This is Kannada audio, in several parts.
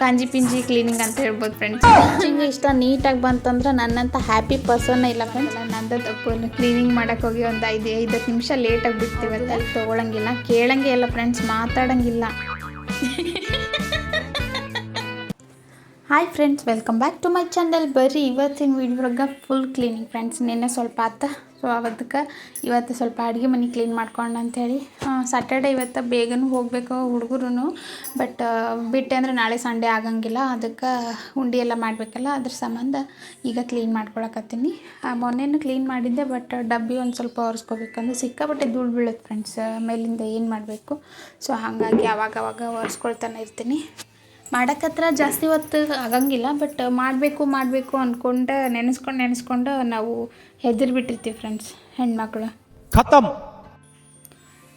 ಕಾಂಜಿ ಪಿಂಜಿ ಕ್ಲೀನಿಂಗ್ ಅಂತ ಹೇಳ್ಬೋದು ಫ್ರೆಂಡ್ಸ್ ಹಿಂಗೆ ಇಷ್ಟ ನೀಟಾಗಿ ಬಂತಂದ್ರೆ ನನ್ನಂತ ಹ್ಯಾಪಿ ಪರ್ಸನ್ ಇಲ್ಲ ಫ್ರೆಂಡ್ಸ್ ನಂದ ತಪ್ಪು. ಕ್ಲೀನಿಂಗ್ ಮಾಡಕ್ಕೆ ಹೋಗಿ ಒಂದು ಐದು ಐದು ನಿಮಿಷ ಲೇಟಾಗಿ ಬಿಡ್ತೀವಿ ಅಂತ ಅಲ್ಲಿ ತೊಗೊಳಂಗಿಲ್ಲ. ಕೇಳಂಗೆ ಇಲ್ಲ friends ಮಾತಾಡಂಗಿಲ್ಲ. Hi friends welcome back to my channel ಬರ್ರಿ ಇವತ್ತಿನ ವಿಡಿಯೋಗ ಫುಲ್ ಕ್ಲೀನಿಂಗ್ ಫ್ರೆಂಡ್ಸ್ ನಿನ್ನೆ ಸ್ವಲ್ಪ ಆತ ಸೊ ಅವತ್ತಕ್ಕೆ ಇವತ್ತು ಸ್ವಲ್ಪ ಅಡುಗೆ ಮನೆ ಕ್ಲೀನ್ ಮಾಡ್ಕೊಂಡು ಅಂಥೇಳಿ ಸ್ಯಾಟರ್ಡೆ ಇವತ್ತು ಬೇಗನೂ ಹೋಗಬೇಕು ಹುಡುಗರು ಬಟ್ ಬಿಟ್ಟೆ ಅಂದರೆ ನಾಳೆ ಸಂಡೇ ಆಗಂಗಿಲ್ಲ. ಅದಕ್ಕೆ ಉಂಡಿ ಎಲ್ಲ ಮಾಡಬೇಕಲ್ಲ, ಅದ್ರ ಸಂಬಂಧ ಈಗ ಕ್ಲೀನ್ ಮಾಡ್ಕೊಳಕತ್ತೀನಿ. ಮೊನ್ನೆನೂ ಕ್ಲೀನ್ ಮಾಡಿದ್ದೆ ಬಟ್ ಡಬ್ಬಿ ಒಂದು ಸ್ವಲ್ಪ ಒರೆಸ್ಕೋಬೇಕಂದ್ರೆ ಸಿಕ್ಕಾಪಟ್ಟೆ ಧೂಳು ಬೀಳುತ್ತೆ ಫ್ರೆಂಡ್ಸ್ ಮೇಲಿಂದ ಏನು ಮಾಡಬೇಕು? ಸೊ ಹಾಗಾಗಿ ಅವಾಗವಾಗ ಅವಾಗ ಒರೆಸ್ಕೊಳ್ತಾನೆ ಇರ್ತೀನಿ. ಮಾಡೋಕ್ಕತ್ರ ಜಾಸ್ತಿ ಹೊತ್ತು ಆಗಂಗಿಲ್ಲ ಬಟ್ ಮಾಡಬೇಕು ಮಾಡಬೇಕು ಅಂದ್ಕೊಂಡು ನೆನೆಸ್ಕೊಂಡು ನೆನೆಸ್ಕೊಂಡು ನಾವು ಹೆದರ್ಬಿಟ್ಟಿರ್ತೀವಿ ಫ್ರೆಂಡ್ಸ್ ಹೆಣ್ಮಕ್ಳು. ಖತಮ್.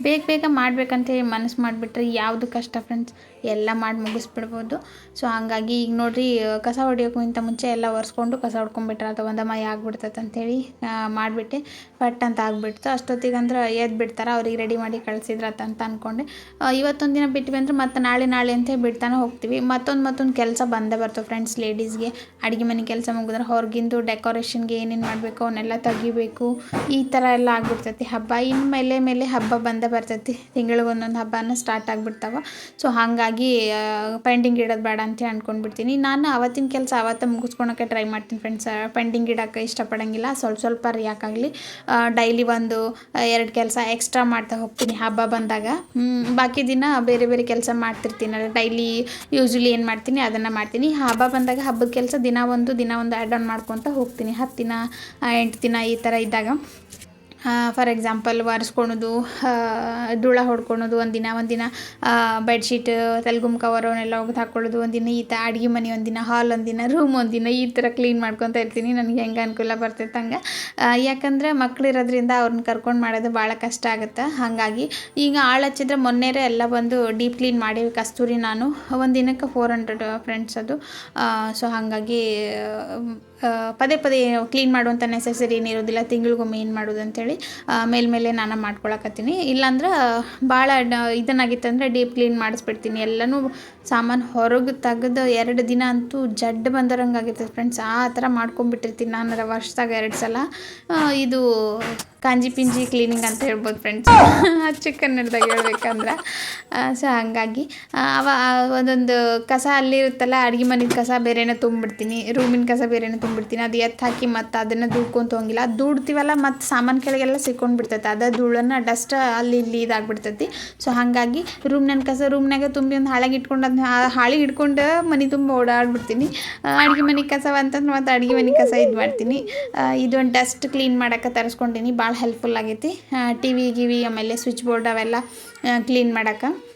ಬೇಗ ಬೇಗ ಮಾಡ್ಬೇಕಂತ ಹೇಳಿ ಮನಸ್ಸು ಮಾಡಿಬಿಟ್ರೆ ಯಾವುದು ಕಷ್ಟ ಫ್ರೆಂಡ್ಸ್ ಎಲ್ಲ ಮಾಡಿ ಮುಗಿಸ್ಬಿಡ್ಬೋದು. ಸೊ ಹಾಗಾಗಿ ಈಗ ನೋಡಿರಿ ಕಸ ಹೊಡಿಯೋಕ್ಕಿಂತ ಮುಂಚೆ ಎಲ್ಲ ಒರೆಸ್ಕೊಂಡು ಕಸ ಹೊಡ್ಕೊಂಡ್ಬಿಟ್ರೆ ಅದು ಒಂದು ಮೈ ಆಗ್ಬಿಡ್ತೈತೆ ಅಂಥೇಳಿ ಮಾಡಿಬಿಟ್ಟೆ. ಪಟ್ ಅಂತ ಆಗ್ಬಿಡ್ತು. ಅಷ್ಟೊತ್ತಿಗೆ ಅಂದ್ರೆ ಎದ್ದು ಬಿಡ್ತಾರೆ, ಅವ್ರಿಗೆ ರೆಡಿ ಮಾಡಿ ಕಳಿಸಿದ್ರತ್ತ ಅಂತ ಅಂದ್ಕೊಂಡೆ ಇವತ್ತೊಂದು ದಿನ ಬಿಟ್ವಿ ಅಂದ್ರೆ ಮತ್ತೆ ನಾಳೆ ನಾಳೆ ಅಂತ ಬಿಡ್ತಾನೆ ಹೋಗ್ತೀವಿ. ಮತ್ತೊಂದು ಮತ್ತೊಂದು ಕೆಲಸ ಬಂದೇ ಬರ್ತವೆ ಫ್ರೆಂಡ್ಸ್ ಲೇಡೀಸ್ಗೆ ಅಡುಗೆ ಮನೆ ಕೆಲಸ ಮುಗಿದ್ರೆ ಹೊರಗಿಂದು ಡೆಕೋರೇಷನ್ಗೆ ಏನೇನು ಮಾಡಬೇಕು, ಅವನ್ನೆಲ್ಲ ತೆಗಿಬೇಕು. ಈ ಥರ ಎಲ್ಲ ಆಗ್ಬಿಡ್ತೈತಿ ಹಬ್ಬ. ಇನ್ನು ಮೇಲೆ ಮೇಲೆ ಹಬ್ಬ ಬಂದೇ ಬರ್ತೈತಿ. ತಿಂಗಳಿಗೊಂದೊಂದು ಹಬ್ಬನ ಸ್ಟಾರ್ಟ್ ಆಗಿಬಿಡ್ತಾವ. ಸೊ ಹಾಗಾಗಿ ಪೆಂಡಿಂಗ್ ಇಡೋದು ಬೇಡ ಅಂತ ಅಂದ್ಕೊಂಡ್ಬಿಡ್ತೀನಿ ನಾನು ಅವತ್ತಿನ ಕೆಲಸ ಅವತ್ತೇ ಮುಗಿಸ್ಕೊಳಕ್ಕೆ ಟ್ರೈ ಮಾಡ್ತೀನಿ ಫ್ರೆಂಡ್ಸ್ ಪೆಂಡಿಂಗ್ ಇಡೋಕ್ಕೆ ಇಷ್ಟಪಡಂಗಿಲ್ಲ. ಸ್ವಲ್ಪ ಸ್ವಲ್ಪ ಯಾಕಾಗಲಿ ಡೈಲಿ ಒಂದು ಎರಡು ಕೆಲಸ ಎಕ್ಸ್ಟ್ರಾ ಮಾಡ್ತಾ ಹೋಗ್ತೀನಿ ಹಬ್ಬ ಬಂದಾಗ. ಬಾಕಿ ದಿನ ಬೇರೆ ಬೇರೆ ಕೆಲಸ ಮಾಡ್ತಿರ್ತೀನಲ್ಲ ಡೈಲಿ ಯೂಶ್ವಲಿ ಏನು ಮಾಡ್ತೀನಿ, ಅದನ್ನು ಮಾಡ್ತೀನಿ. ಹಬ್ಬ ಬಂದಾಗ ಹಬ್ಬದ ಕೆಲಸ ದಿನ ಒಂದು ದಿನ ಒಂದು ಆ್ಯಡ್ ಆನ್ ಮಾಡ್ಕೊತ ಹೋಗ್ತೀನಿ. ಹತ್ತು ದಿನ, ಎಂಟು ದಿನ ಈ ಥರ ಇದ್ದಾಗ. ಫಾರ್ ಎಕ್ಸಾಂಪಲ್ ಒರೆಸ್ಕೊಳೋದು ಧೂಳ ಹೊಡ್ಕೊಳೋದು ಒಂದಿನ ಒಂದಿನ ಬೆಡ್ಶೀಟ್ ತಲೆಗುಮ್ ಕವರ್ ಅವನ್ನೆಲ್ಲ ಒಗ್ದು ಹಾಕ್ಕೊಳ್ಳೋದು ಒಂದಿನ ಈ ಥರ ಅಡುಗೆ ಮನೆ, ಒಂದಿನ ಹಾಲ್ ಒಂದಿನ ರೂಮ್ ಒಂದಿನ ಈ ಥರ ಕ್ಲೀನ್ ಮಾಡ್ಕೊತ ಇರ್ತೀನಿ. ನನಗೆ ಹೆಂಗೆ ಅನುಕೂಲ ಬರ್ತೈತೆ ಹಂಗೆ. ಯಾಕಂದರೆ ಮಕ್ಳು ಇರೋದ್ರಿಂದ ಅವ್ರನ್ನ ಕರ್ಕೊಂಡು ಮಾಡೋದು ಭಾಳ ಕಷ್ಟ ಆಗುತ್ತೆ. ಹಾಗಾಗಿ ಈಗ ಆಳು ಹಚ್ಚಿದ್ರೆ ಮೊನ್ನೆರೇ ಎಲ್ಲ ಬಂದು ಡೀಪ್ ಕ್ಲೀನ್ ಮಾಡಿ ಕಸ್ತೂರಿ ನಾನು. ಒಂದಿನಕ್ಕೆ ದಿನಕ್ಕೆ ಫೋರ್ ಹಂಡ್ರೆಡ್ ಫ್ರೆಂಡ್ಸ್ ಅದು. ಸೊ ಹಾಗಾಗಿ ಪದೇ ಪದೇ ಕ್ಲೀನ್ ಮಾಡುವಂಥ ನೆಸೆಸರಿ ಏನಿರೋದಿಲ್ಲ ತಿಂಗಳಿಗೊಮ್ಮೆ ಏನು ಮಾಡೋದು ಅಂತೇಳಿ. ಆ, ಮೇಲ್ಮೇಲೆ ನಾನು ಮಾಡ್ಕೊಳಕತ್ತೀನಿ. ಇಲ್ಲಾಂದ್ರೆ ಭಾಳ ಇದನ್ನಾಗಿತ್ತು ಅಂದರೆ ಡೀಪ್ ಕ್ಲೀನ್ ಮಾಡಿಸ್ಬಿಡ್ತೀನಿ. ಎಲ್ಲನೂ ಸಾಮಾನು ಹೊರಗೆ ತೆಗೆದು ಎರಡು ದಿನ ಅಂತೂ ಜಡ್ ಬಂದರಂಗೆ ಆಗಿರ್ತದೆ ಫ್ರೆಂಡ್ಸ್ ಆ ಥರ ಮಾಡ್ಕೊಂಡ್ಬಿಟ್ಟಿರ್ತೀನಿ ನಾನು ವರ್ಷದಾಗ ಎರಡು ಸಲ. ಇದು ಕಾಂಜಿ ಪಿಂಜಿ ಕ್ಲೀನಿಂಗ್ ಅಂತ ಹೇಳ್ಬೋದು ಫ್ರೆಂಡ್ಸ್ ಅಚ್ಚ ಕನ್ನಡದಾಗ ಹೇಳ್ಬೇಕಂದ್ರೆ. ಸೊ ಹಂಗಾಗಿ ಅವ ಒಂದೊಂದು ಕಸ ಅಲ್ಲಿರುತ್ತಲ್ಲ ಅಡುಗೆ ಮನೆದ ಕಸ ಬೇರೆನೇ ತುಂಬಿಡ್ತೀನಿ ರೂಮಿನ ಕಸ ಬೇರೆನೇ ತುಂಬಿಡ್ತೀನಿ ಅದು ಎತ್ತ ಹಾಕಿ ಮತ್ತು ಅದನ್ನು ದುಡ್ಕೊಂತ ಹೋಗಿಲ್ಲ. ಅದು ದುಡ್ತೀವಲ್ಲ ಮತ್ತು ಸಾಮಾನು ಕೆಳಗೆಲ್ಲ ಸಿಕ್ಕೊಂಡು ಬಿಡ್ತೈತೆ ಅದ ಧೂಳನ್ನು ಡಸ್ಟ್ ಅಲ್ಲಿ ಇಲ್ಲಿ ಇದಾಗ್ಬಿಡ್ತೈತಿ. ಸೊ ಹಾಗಾಗಿ ರೂಮ್ನ ಕಸ ರೂಮ್ನಾಗ ತುಂಬಿ ಒಂದು ಹಾಳಾಗಿ ಇಟ್ಕೊಂಡು ಹಾಳಿಗೆ ಹಿಡ್ಕೊಂಡು ಮನೆ ತುಂಬ ಓಡಾಡ್ಬಿಡ್ತೀನಿ. ಅಡುಗೆ ಮನೆ ಕಸ ಅಂತಂದ್ರೆ ಮತ್ತು ಅಡುಗೆ ಮನೆ ಕಸ ಇದು ಮಾಡ್ತೀನಿ. ಇದೊಂದು ಡಸ್ಟ್ ಕ್ಲೀನ್ ಮಾಡೋಕೆ ತರಿಸ್ಕೊಂಡೀನಿ. ಭಾಳ ಹೆಲ್ಪ್ಫುಲ್ ಆಗೈತಿ. ಟಿ ವಿ ಗಿವಿ, ಆಮೇಲೆ ಸ್ವಿಚ್ ಬೋರ್ಡ್ ಅವೆಲ್ಲ ಕ್ಲೀನ್ ಮಾಡೋಕೆ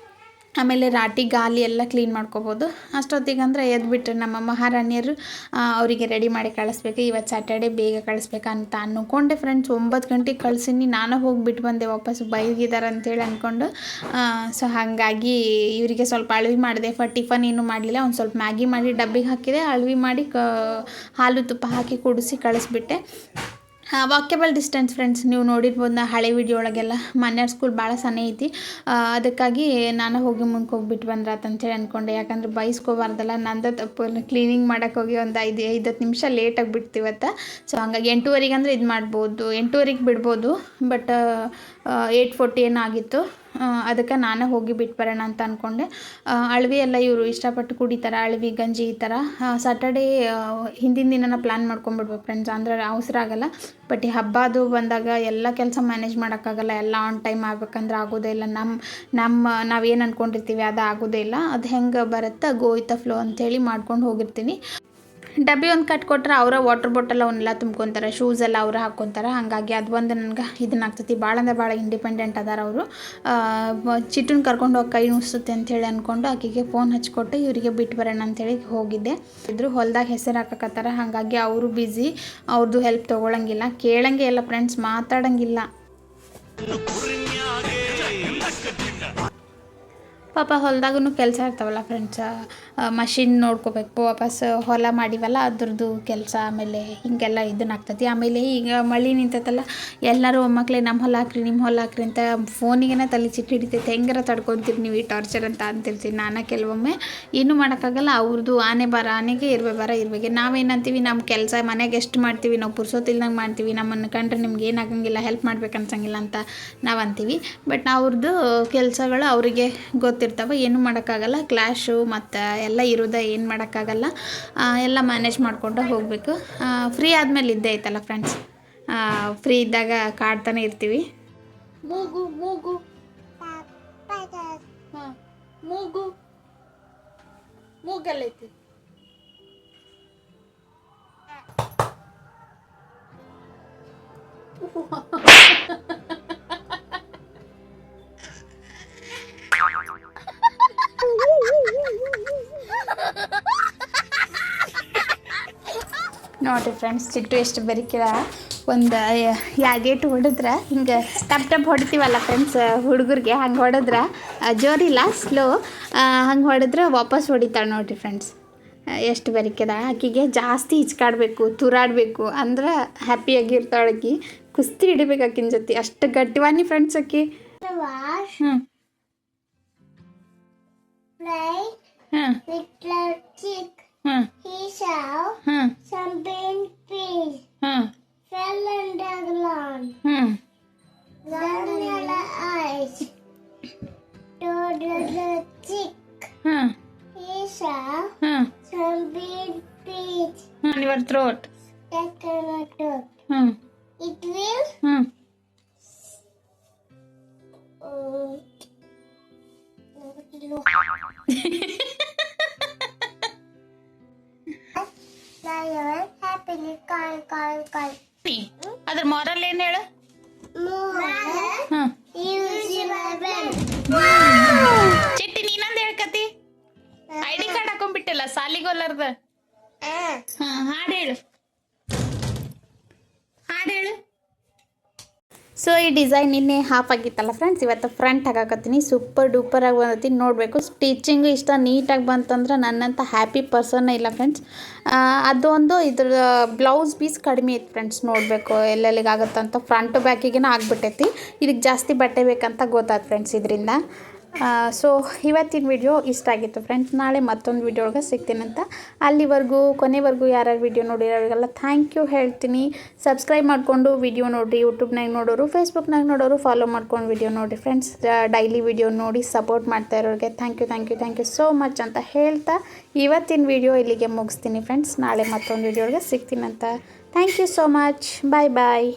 ಆಮೇಲೆ ರಾಟಿ, ಗಾಲಿ ಎಲ್ಲ ಕ್ಲೀನ್ ಮಾಡ್ಕೋಬೋದು. ಅಷ್ಟೊತ್ತಿಗೆ ಅಂದರೆ ಎದ್ಬಿಟ್ರೆ ನಮ್ಮ ಮಹಾರಾಣಿಯರು ಅವರಿಗೆ ರೆಡಿ ಮಾಡಿ ಕಳಿಸ್ಬೇಕು. ಇವತ್ತು ಸ್ಯಾಟರ್ಡೆ ಬೇಗ ಕಳಿಸ್ಬೇಕಂತ ಅಂತ ಅನ್ಕೊಂಡೆ ಫ್ರೆಂಡ್ಸ್ ಒಂಬತ್ತು ಗಂಟೆಗೆ ಕಳ್ಸಿನಿ. ನಾನು ಹೋಗಿಬಿಟ್ಟು ಬಂದೆ ವಾಪಸ್ ಬೈಗಿದ್ದಾರೆ ಅಂತೇಳಿ ಅಂದ್ಕೊಂಡು ಸೊ ಹಾಗಾಗಿ ಇವರಿಗೆ ಸ್ವಲ್ಪ ಅಳವಿ ಮಾಡಿದೆ. ಫ, ಟಿಫನ್ ಏನು ಮಾಡಲಿಲ್ಲ. ಒಂದು ಸ್ವಲ್ಪ ಮ್ಯಾಗಿ ಮಾಡಿ, ಡಬ್ಬಿಗೆ ಹಾಕಿದೆ. ಅಳವಿ ಮಾಡಿ ಕ, ಹಾಲು ತುಪ್ಪ ಹಾಕಿ ಕುಡಿಸಿ ಕಳಿಸ್ಬಿಟ್ಟೆ. ವಾಕ್ಯಬಲ್ ಡಿಸ್ಟೆನ್ಸ್ ಫ್ರೆಂಡ್ಸ್ ನೀವು ನೋಡಿರ್ಬೋದು ನಾ ಹಳೆ ವಿಡಿಯೋ ಒಳಗೆಲ್ಲ. ಮನ್ಯಾರ ಸ್ಕೂಲ್ ಭಾಳ ಸಣ್ಣ ಐತಿ. ಅದಕ್ಕಾಗಿ ನಾನು ಹೋಗಿ ಮುಂದೆ ಹೋಗ್ಬಿಟ್ಟು ಬಂದ್ರ ಅಂತೇಳಿ ಅಂದ್ಕೊಂಡೆ ಯಾಕಂದ್ರೆ ಬೈಸ್ಕೋಬಾರ್ದಲ್ಲ, ನಂದ ತಪ್ಪು. ಕ್ಲೀನಿಂಗ್ ಮಾಡೋಕೆ ಹೋಗಿ ಒಂದು ಐದು ಐದು ಹತ್ತು ನಿಮಿಷ ಲೇಟಾಗಿ ಬಿಡ್ತೀವತ್ತ. ಸೊ ಹಂಗಾಗಿ ಎಂಟೂವರೆಗೆ ಅಂದರೆ ಇದು ಮಾಡ್ಬೋದು. ಎಂಟೂವರೆಗೆ ಬಿಡ್ಬೋದು. ಬಟ್ ಏಯ್ಟ್ ಫೋರ್ಟಿ ಏನಾಗಿತ್ತು ಅದಕ್ಕೆ ನಾನೇ ಹೋಗಿ ಬಿಟ್ಟು ಬರೋಣ ಅಂತ ಅಂದ್ಕೊಂಡೆ ಅಳವಿ ಎಲ್ಲ ಇವರು ಇಷ್ಟಪಟ್ಟು ಕುಡಿತಾರೆ, ಅಳವಿ, ಗಂಜಿ ಈ ಥರ. ಸಾಟರ್ಡೇ ಹಿಂದಿನ ದಿನನ ಪ್ಲ್ಯಾನ್ ಮಾಡ್ಕೊಂಬಿಡ್ಬೇಕು ಫ್ರೆಂಡ್ಸ್ ಅಂದ್ರೆ ಅವಸರ ಆಗಲ್ಲ. ಬಟ್ ಈ ಹಬ್ಬ ಅದು ಬಂದಾಗ ಎಲ್ಲ ಕೆಲಸ ಮ್ಯಾನೇಜ್ ಮಾಡೋಕ್ಕಾಗಲ್ಲ. ಎಲ್ಲ ಆನ್ ಟೈಮ್ ಆಗ್ಬೇಕಂದ್ರೆ ಆಗೋದೇ ಇಲ್ಲ. ನಮ್ಮ ನಮ್ಮ ನಾವೇನು ಅಂದ್ಕೊಂಡಿರ್ತೀವಿ ಅದು ಆಗೋದೇ ಇಲ್ಲ. ಅದು ಹೆಂಗೆ ಬರುತ್ತೆ? ಗೋಯ್ತ ಫ್ಲೋ ಅಂಥೇಳಿ ಮಾಡ್ಕೊಂಡು ಹೋಗಿರ್ತೀನಿ. ಡಬ್ಬಿ ಒಂದು ಕಟ್ಕೊಟ್ರೆ ಅವರ ವಾಟರ್ ಬಾಟಲ್ ಅವನ್ನೆಲ್ಲ ತುಂಬ್ಕೊತಾರೆ ಶೂಸ್ ಎಲ್ಲ ಅವ್ರು ಹಾಕ್ಕೊತಾರೆ. ಹಾಗಾಗಿ ಅದು ಒಂದು ನನಗೆ ಇದನ್ನ ಆಗ್ತೈತಿ. ಭಾಳ ಅಂದ್ರೆ ಭಾಳ ಇಂಡಿಪೆಂಡೆಂಟ್ ಅದಾರ ಅವರು. ಚಿಟ್ಟನ್ ಕರ್ಕೊಂಡು ಹೋಗಿ ಕೈ ನುಸುತ್ತೆ ಅಂತೇಳಿ ಅಂದ್ಕೊಂಡು ಆಕೆಗೆ ಫೋನ್ ಹಚ್ಕೊಟ್ಟು ಇವರಿಗೆ ಬಿಟ್ಟು ಬರೋಣ ಅಂತೇಳಿ ಹೋಗಿದ್ದೆ. ಇದ್ರು ಹೊಲ್ದಾಗ ಹೆಸರು ಹಾಕಕತ್ತಾರ. ಹಾಗಾಗಿ ಅವರು ಬ್ಯುಸಿ ಅವ್ರದ್ದು ಹೆಲ್ಪ್ ತೊಗೊಳಂಗಿಲ್ಲ. ಕೇಳಂಗೆ ಇಲ್ಲ ಫ್ರೆಂಡ್ಸ್ ಮಾತಾಡಂಗಿಲ್ಲ. ಪಾಪ ಹೊಲದಾಗೂ ಕೆಲಸ ಇರ್ತಾವಲ್ಲ ಫ್ರೆಂಡ್ಸ್ ಮಷಿನ್ ನೋಡ್ಕೋಬೇಕು, ವಾಪಸ್ ಹೊಲ ಮಾಡಿವಲ್ಲ, ಅದ್ರದ್ದು ಕೆಲಸ, ಆಮೇಲೆ ಹಿಂಗೆಲ್ಲ ಇದನ್ನ ಆಗ್ತೈತಿ. ಆಮೇಲೆ ಈಗ ಮಳೆ ನಿಂತೈತಲ್ಲ, ಎಲ್ಲರೂ ಒಮ್ಮಕ್ಳೆ ನಮ್ಮ ಹೊಲ ಹಾಕ್ರಿ ನಿಮ್ಮ ಹೊಲ ಹಾಕ್ರಿ ಅಂತ ಫೋನಿಗೆನ ತಲೆ ಚಿಟ್ಟು ಹಿಡಿತೈತೆ. ಹೆಂಗಾರ ತಡ್ಕೊತೀರಿ ನೀವು ಈ ಟಾರ್ಚರ್ ಅಂತ ಅಂತಿರ್ತೀನಿ ನಾನು ಕೆಲವೊಮ್ಮೆ ಏನೂ ಮಾಡೋಕ್ಕಾಗಲ್ಲ ಅವ್ರದ್ದು ಆನೆ ಬಾರ ಆನೆಗೆ, ಇರುವೆ ಬರ ಇರುವೆಗೆ. ನಾವೇನಂತೀವಿ ನಮ್ಮ ಕೆಲಸ ಮನೆಗೆ ಎಷ್ಟು ಮಾಡ್ತೀವಿ, ನಾವು ಪುರ್ಸೋತಿಲ್ದಂಗೆ ಮಾಡ್ತೀವಿ, ನಮ್ಮನ್ನು ಕಂಡ್ರೆ ನಿಮ್ಗೆ ಏನಾಗಂಗಿಲ್ಲ ಹೆಲ್ಪ್ ಮಾಡ್ಬೇಕು ಅನ್ಸಂಗಿಲ್ಲ ಅಂತ ನಾವು ಅಂತೀವಿ. ಬಟ್ ಅವ್ರದ್ದು ಕೆಲಸಗಳು ಅವರಿಗೆ ಗೊತ್ತಿರ್ತಾವೆ ಏನು ಮಾಡೋಕ್ಕಾಗಲ್ಲ. ಕ್ಲಾಶು ಮತ್ತು ಎಲ್ಲ ಇರೋದ ಏನು ಮಾಡೋಕ್ಕಾಗಲ್ಲ. ಎಲ್ಲ ಮ್ಯಾನೇಜ್ ಮಾಡಿಕೊಂಡು ಹೋಗಬೇಕು. ಫ್ರೀ ಆದಮೇಲೆ ಇದ್ದೇ ಐತಲ್ಲ ಫ್ರೆಂಡ್ಸ್ ಫ್ರೀ ಇದ್ದಾಗ ಕಾಡ್ತಾನೆ ಇರ್ತೀವಿ. ಮೂಗು ಮೂಗು. ಹಾಂ. ಮೂಗು. ಮೂಗಲ್ಲೈತಿ. ನೋಡಿರಿ ಫ್ರೆಂಡ್ಸ್ ಚಿಟ್ಟು ಎಷ್ಟು ಬೆರಿಕಿದ? ಒಂದು ಯಾಗೇಟು ಹೊಡೆದ್ರೆ? ಹಿಂಗೆ ಟಪ್ ಟಪ್ ಹೊಡಿತೀವಲ್ಲ ಫ್ರೆಂಡ್ಸ್ ಹುಡುಗರಿಗೆ ಹಂಗೆ ಹೊಡೆದ್ರೆ? ಜೋರಿಲ್ಲ ಸ್ಲೋ ಹಂಗೆ ಹೊಡೆದ್ರೆ ವಾಪಸ್ ಹೊಡಿತಾಳೆ ನೋಡಿರಿ ಫ್ರೆಂಡ್ಸ್ ಎಷ್ಟು ಬೆರಿಕೆದ? ಆಕಿಗೆ ಜಾಸ್ತಿ ಹಿಚ್ಕಾಡ್ಬೇಕು ತೂರಾಡಬೇಕು ಅಂದ್ರೆ ಹ್ಯಾಪಿಯಾಗಿರ್ತಾಳೆ ಆಕಿ. ಕುಸ್ತಿ ಹಿಡಿಬೇಕು ಆಕಿನ ಜೊತೆ. ಅಷ್ಟು ಗಟ್ಟಿವಾನಿ ಫ್ರೆಂಡ್ಸ್ ಆಕಿ. ಹ್ಞೂ. ಹ್ಞೂ ಹ್ಞೂ your throat stuck on a tooth. ಹ್ಞೂ It will ಹ್ಞೂ um, Lion happily call call call. ಅದ್ರ ಮಾರಲ್ ಏನು ಹೇಳು More. ಹ್ಞೂ Use your bell. ಚಿಟ್ಟಿ ನೀನಂದು ಹೇಳ್ಕತಿ ಐ ಡಿ ಕಾರ್ಡ್ ಹಾಕೊಂಡ್ಬಿಟ್ಟಿಲ್ಲ ಸಾಲಿಗೋಲರ್ದ ಹಾ, ಹಾಡು ಹೇಳು. ಸೊ ಈ ಡಿಸೈನ್ ನಿನ್ನೆ ಹಾಫ್ ಆಗಿತ್ತಲ್ಲ ಫ್ರೆಂಡ್ಸ್ ಇವತ್ತು ಫ್ರಂಟ್ ಹಾಕಾಕತ್ತೀನಿ ಸೂಪರ್ ಡೂಪರ್ ಆಗಿ ಬಂದೈತಿ. ನೋಡಬೇಕು. ಸ್ಟಿಚಿಂಗು ಇಷ್ಟ ನೀಟಾಗಿ ಬಂತಂದ್ರೆ ನನ್ನಂಥ ಹ್ಯಾಪಿ ಪರ್ಸನ್ ಇಲ್ಲ ಫ್ರೆಂಡ್ಸ್ ಅದೊಂದು ಇದ್ರ ಬ್ಲೌಸ್ ಪೀಸ್ ಕಡಿಮೆ ಐತೆ ಫ್ರೆಂಡ್ಸ್ ನೋಡಬೇಕು ಎಲ್ಲೆಲ್ಲಿಗೆ ಆಗುತ್ತಂತ. ಫ್ರಂಟ್ ಬ್ಯಾಕಿಗೆನ ಆಗಿಬಿಟ್ಟೈತಿ. ಇದಕ್ಕೆ ಜಾಸ್ತಿ ಬಟ್ಟೆ ಬೇಕಂತ ಗೊತ್ತಾಯ್ತು ಫ್ರೆಂಡ್ಸ್ ಇದರಿಂದ. ಸೊ ಇವತ್ತಿನ ವಿಡಿಯೋ ಇಷ್ಟ ಆಗಿತ್ತು ಫ್ರೆಂಡ್ಸ್ ನಾಳೆ ಮತ್ತೊಂದು ವಿಡಿಯೋ ಒಳಗೆ ಸಿಗ್ತೀನಂತ ಅಲ್ಲಿವರೆಗೂ, ಕೊನೆವರೆಗೂ ಯಾರ್ಯಾರು ವಿಡಿಯೋ ನೋಡಿರೋರಿಗೆಲ್ಲ ಥ್ಯಾಂಕ್ ಯು ಹೇಳ್ತೀನಿ. ಸಬ್ಸ್ಕ್ರೈಬ್ ಮಾಡಿಕೊಂಡು ವಿಡಿಯೋ ನೋಡಿರಿ ಯೂಟ್ಯೂಬ್ನಾಗ ನೋಡೋರು ಫೇಸ್ಬುಕ್ನಾಗ ನೋಡೋರು ಫಾಲೋ ಮಾಡ್ಕೊಂಡು ವಿಡಿಯೋ ನೋಡಿರಿ ಫ್ರೆಂಡ್ಸ್ ಡೈಲಿ ವಿಡಿಯೋ ನೋಡಿ ಸಪೋರ್ಟ್ ಮಾಡ್ತಾ ಇರೋರಿಗೆ thank you thank you thank you so much ಅಂತ ಹೇಳ್ತಾ ಇವತ್ತಿನ ವಿಡಿಯೋ ಇಲ್ಲಿಗೆ ಮುಗಿಸ್ತೀನಿ ಫ್ರೆಂಡ್ಸ್ ನಾಳೆ ಮತ್ತೊಂದು ವಿಡಿಯೋ ಒಳಗೆ ಸಿಗ್ತೀನಂತ thank you so much bye bye